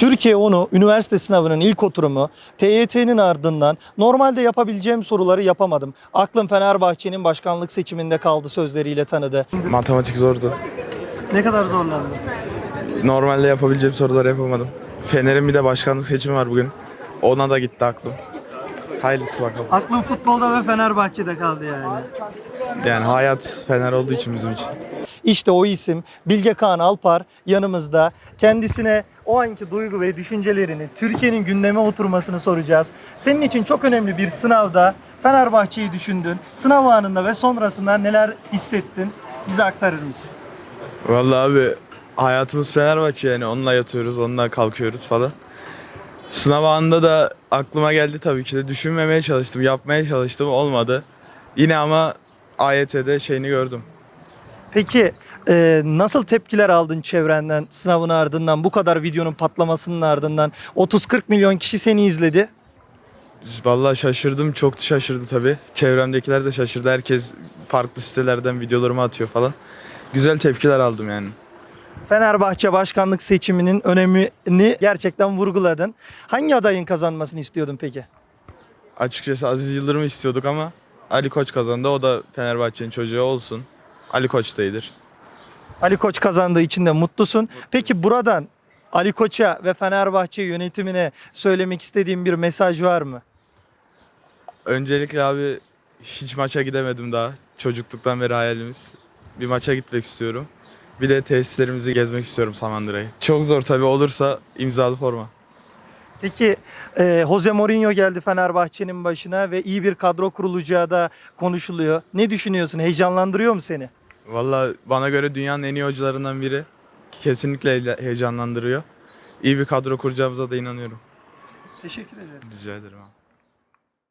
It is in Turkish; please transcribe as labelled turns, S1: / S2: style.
S1: Türkiye onu üniversite sınavının ilk oturumu TYT'nin ardından normalde yapabileceğim soruları yapamadım. Aklım Fenerbahçe'nin başkanlık seçiminde kaldı sözleriyle tanıdı.
S2: Matematik zordu.
S1: Ne kadar zorlandı?
S2: Normalde yapabileceğim soruları yapamadım. Fener'in bir de başkanlık seçimi var bugün. Ona da gitti aklım. Hayırlısı bakalım.
S1: Aklım futbolda ve Fenerbahçe'de kaldı yani.
S2: Yani hayat Fener olduğu için bizim için.
S1: İşte o isim Bilge Kağan Alpar yanımızda. Kendisine o anki duygu ve düşüncelerini, Türkiye'nin gündeme oturmasını soracağız. Senin için çok önemli bir sınavda Fenerbahçe'yi düşündün. Sınav anında ve sonrasında neler hissettin? Bize aktarır mısın?
S2: Vallahi abi hayatımız Fenerbahçe yani onunla yatıyoruz, onunla kalkıyoruz falan. Sınav anında da aklıma geldi tabii ki de düşünmemeye çalıştım, yapmaya çalıştım olmadı. Yine ama AYT'de şeyini gördüm.
S1: Peki e, nasıl tepkiler aldın çevrenden sınavın ardından bu kadar videonun patlamasının ardından 30-40 milyon kişi seni izledi.
S2: Vallahi şaşırdım, çok şaşırdı tabii. Çevremdekiler de şaşırdı. Herkes farklı sitelerden videolarımı atıyor falan. Güzel tepkiler aldım yani.
S1: Fenerbahçe başkanlık seçiminin önemini gerçekten vurguladın. Hangi adayın kazanmasını istiyordun peki?
S2: Açıkçası Aziz Yıldırım'ı istiyorduk ama Ali Koç kazandı. O da Fenerbahçe'nin çocuğu olsun. Ali Koç da iyidir.
S1: Ali Koç kazandığı için de mutlusun. Peki buradan Ali Koç'a ve Fenerbahçe yönetimine söylemek istediğin bir mesaj var mı?
S2: Öncelikle abi hiç maça gidemedim daha. Çocukluktan beri hayalimiz. Bir maça gitmek istiyorum. Bir de tesislerimizi gezmek istiyorum Samandıra'yı. Çok zor tabii olursa imzalı forma.
S1: Peki e, Jose Mourinho geldi Fenerbahçe'nin başına ve iyi bir kadro kurulacağı da konuşuluyor. Ne düşünüyorsun? Heyecanlandırıyor mu seni?
S2: Vallahi bana göre dünyanın en iyi hocalarından biri. Kesinlikle heyeca- heyecanlandırıyor. İyi bir kadro kuracağımıza da inanıyorum.
S1: Teşekkür ederim.
S2: Rica ederim abi.